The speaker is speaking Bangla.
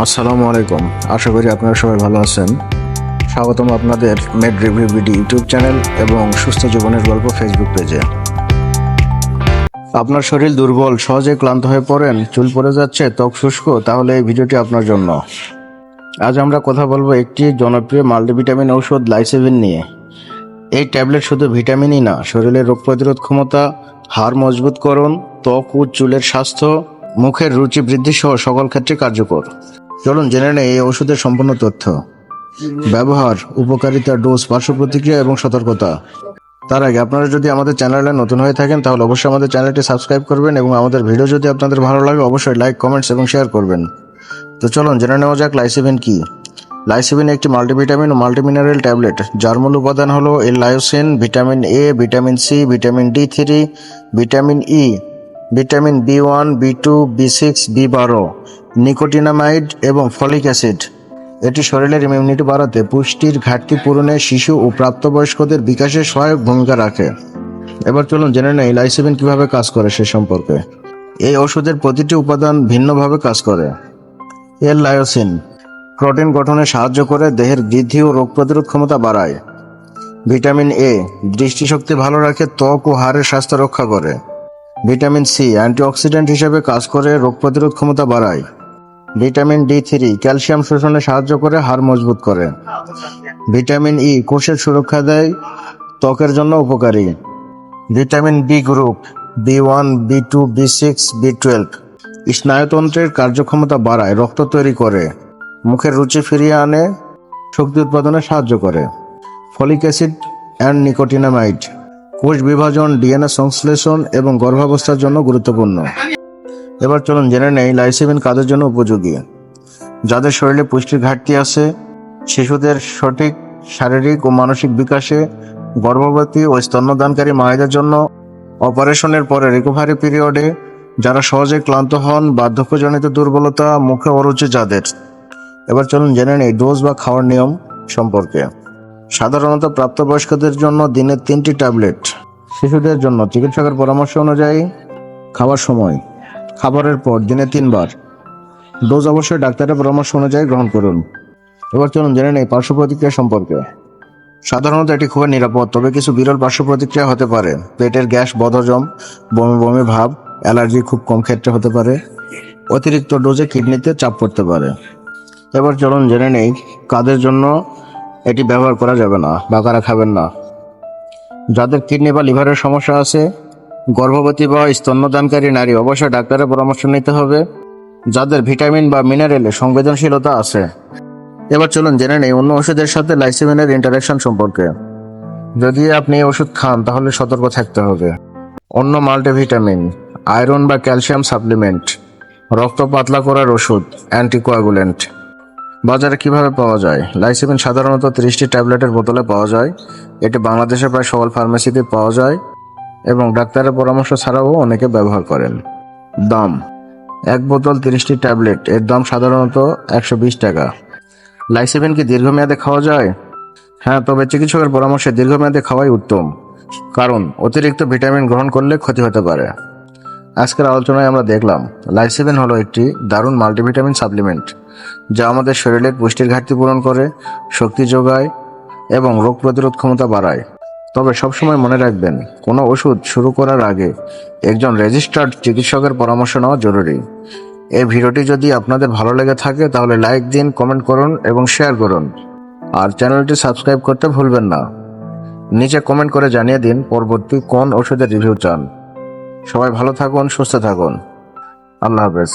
আসসালামু আলাইকুম। আশা করি আপনারা সবাই ভালো আছেন। স্বাগতম আপনাদের Med Review BD YouTube channel এবং সুস্থ জীবনের গল্প ফেসবুক পেজে। আপনার শরীর দুর্বল, সহজে ক্লান্ত হয়ে পড়েন, চুল পড়ে যাচ্ছে, ত্বক শুষ্ক, তাহলে এই ভিডিওটি আপনার জন্য। আজ আমরা কথা বলব একটি জনপ্রিয় মাল্টিভিটামিন ঔষধ লাইসেভিন নিয়ে। এই ট্যাবলেট শুধু ভিটামিনই না শরীরের রোগ প্রতিরোধ ক্ষমতা, হাড় মজবুতকরণ, ত্বক ও চুলের স্বাস্থ্য, মুখের রুচি বৃদ্ধি সহ সকল ক্ষেত্রে কার্যকর। চলুন জেনে নেই এই ওষুধের সম্পূর্ণ তথ্য। ব্যবহার, উপকারিতা, ডোজ, পার্শ্ব প্রতিক্রিয়া এবং সতর্কতা। তার আগে আপনারা যদি আমাদের চ্যানেলে নতুন হয়ে থাকেন, তাহলে অবশ্যই আমাদের চ্যানেলটি সাবস্ক্রাইব করবেন এবং আমাদের ভিডিও যদি আপনাদের ভালো লাগে, অবশ্যই লাইক, কমেন্টস এবং শেয়ার করবেন। তো চলুন জেনে নেওয়া যাক লাইসিভিন কি। লাইসিভিন একটি মাল্টিভিটামিন ও মাল্টিমিনারেল ট্যাবলেট। যার মূল উপাদান হলো L lysine, vitamin A, vitamin C, vitamin D three, vitamin E, vitamin B one, B two, B six, B বারো। নিকোটিনামাইড এবং ফলিক অ্যাসিড। এটি শরীরের ইমিউনিটি বাড়াতে পুষ্টির ঘাটতি পূরণে শিশু ও প্রাপ্তবয়স্কদের বিকাশে সহায়ক ভূমিকা রাখে। এবার চলুন জেনে নেই লাইসিভিন কীভাবে কাজ করে সে সম্পর্কে। এই ওষুধের প্রতিটি উপাদান ভিন্নভাবে কাজ করে। এর লায়োসিন, প্রোটিন গঠনে সাহায্য করে দেহের বৃদ্ধি ও রোগ প্রতিরোধ ক্ষমতা বাড়ায়। ভিটামিন এ, দৃষ্টিশক্তি ভালো রাখে, ত্বক ও হাড়ের স্বাস্থ্য রক্ষা করে। ভিটামিন সি, অ্যান্টিঅক্সিডেন্ট হিসেবে কাজ করে, রোগ প্রতিরোধ ক্ষমতা বাড়ায়। ভিটামিন ডি থ্রি ক্যালসিয়াম শোষণে সাহায্য করে হাড় মজবুত করে। ভিটামিন ই কোষের সুরক্ষা দেয়, ত্বকের জন্য উপকারী। Vitamin B group, B one, B two, B six, B twelve স্নায়ুতন্ত্রের কার্যক্ষমতা বাড়ায়, রক্ত তৈরি করে। মুখের রুচি ফিরিয়ে আনে, শক্তি উৎপাদনে সাহায্য করে। ফলিক অ্যাসিড অ্যান্ড নিকোটিনামাইড কোষ বিভাজন, ডিএনএ সংশ্লেষণ এবং গর্ভাবস্থার জন্য গুরুত্বপূর্ণ। এবার চলুন জেনে নেই লাইসেমিন কাদের জন্য উপযোগী। যাদের শরীরে পুষ্টির ঘাটতি আছে, শিশুদের সঠিক শারীরিক ও মানসিক বিকাশে গর্ভবতী ও স্তন্যদানকারী মায়েদের জন্য অপারেশনের পরে রিকভারি পিরিয়ডে যারা সহজে ক্লান্ত হন, বার্ধক্যজনিত দুর্বলতা মুখে অরুচি যাদের। এবার চলুন জেনে নেই ডোজ বা খাওয়ার নিয়ম সম্পর্কে। সাধারণত প্রাপ্তবয়স্কদের জন্য দিনে তিনটি ট্যাবলেট শিশুদের জন্য চিকিৎসকের পরামর্শ অনুযায়ী খাওয়ার সময় খাবারের পর দিনে তিনবার। ডোজ অবশ্যই ডাক্তারের পরামর্শ অনুযায়ী গ্রহণ করুন। এবার চলুন জেনে নেই পার্শ্ব প্রতিক্রিয়া সম্পর্কে। সাধারণত এটি খুবই নিরাপদ, তবে কিছু বিরল পার্শ্ব প্রতিক্রিয়া হতে পারে। পেটের গ্যাস, বদহজম, বমি বমি ভাব, অ্যালার্জি খুব কম ক্ষেত্রে হতে পারে। অতিরিক্ত ডোজে কিডনিতে চাপ পড়তে পারে। এবার চলুন জেনে নেই কাদের জন্য এটি ব্যবহার করা যাবে না বা কারা খাবেন না। যাদের কিডনি বা লিভারের সমস্যা আছে গর্ভবতী বা স্তন্যদানকারী নারী অবশ্যই ডাক্তারের পরামর্শ নিতে হবে, যাদের ভিটামিন বা মিনারেলে সংবেদনশীলতা আছে। এবার চলুন জেনে নেই অন্য ওষুধের সাথে লাইসিমিনের ইন্টারাকশন সম্পর্কে। যদি আপনি ওষুধ খান, তাহলে সতর্ক থাকতে হবে। অন্য মাল্টিভিটামিন আয়রন বা ক্যালসিয়াম সাপ্লিমেন্ট রক্ত পাতলা করার ওষুধ অ্যান্টিকোয়াগুলেন্ট বাজারে কীভাবে পাওয়া যায়? লাইসিমিন সাধারণত তিরিশটি ট্যাবলেটের বোতলে পাওয়া যায়। এটি বাংলাদেশে প্রায় সকল ফার্মেসিতে পাওয়া যায়। এবং ডাক্তারের পরামর্শ ছাড়াও অনেকে ব্যবহার করেন। দাম, এক বোতল তিরিশটি ট্যাবলেট, এর দাম সাধারণত একশো বিশ টাকা। লাইসিমিন কি দীর্ঘমেয়াদে খাওয়া যায়? হ্যাঁ তবে চিকিৎসকের পরামর্শে দীর্ঘমেয়াদে খাওয়াই উত্তম। কারণ, অতিরিক্ত ভিটামিন গ্রহণ করলে ক্ষতি হতে পারে। আজকের আলোচনায় আমরা দেখলাম, লাইসেভেন হলো একটি দারুণ মাল্টিভিটামিন সাপ্লিমেন্ট, যা আমাদের শরীরের পুষ্টির ঘাটতি পূরণ করে, শক্তি যোগায় এবং রোগ প্রতিরোধ ক্ষমতা বাড়ায়। তবে সবসময় মনে রাখবেন, কোনো ওষুধ শুরু করার আগে একজন রেজিস্টার্ড চিকিৎসকের পরামর্শ নেওয়া জরুরি। এই ভিডিওটি যদি আপনাদের ভালো লেগে থাকে, তাহলে লাইক দিন, কমেন্ট করুন এবং শেয়ার করুন। আর চ্যানেলটি সাবস্ক্রাইব করতে ভুলবেন না। নিচে কমেন্ট করে জানিয়ে দিন পরবর্তী কোন ওষুধের রিভিউ চান। সবাই ভালো থাকুন, সুস্থ থাকুন। আল্লাহ হাফেজ।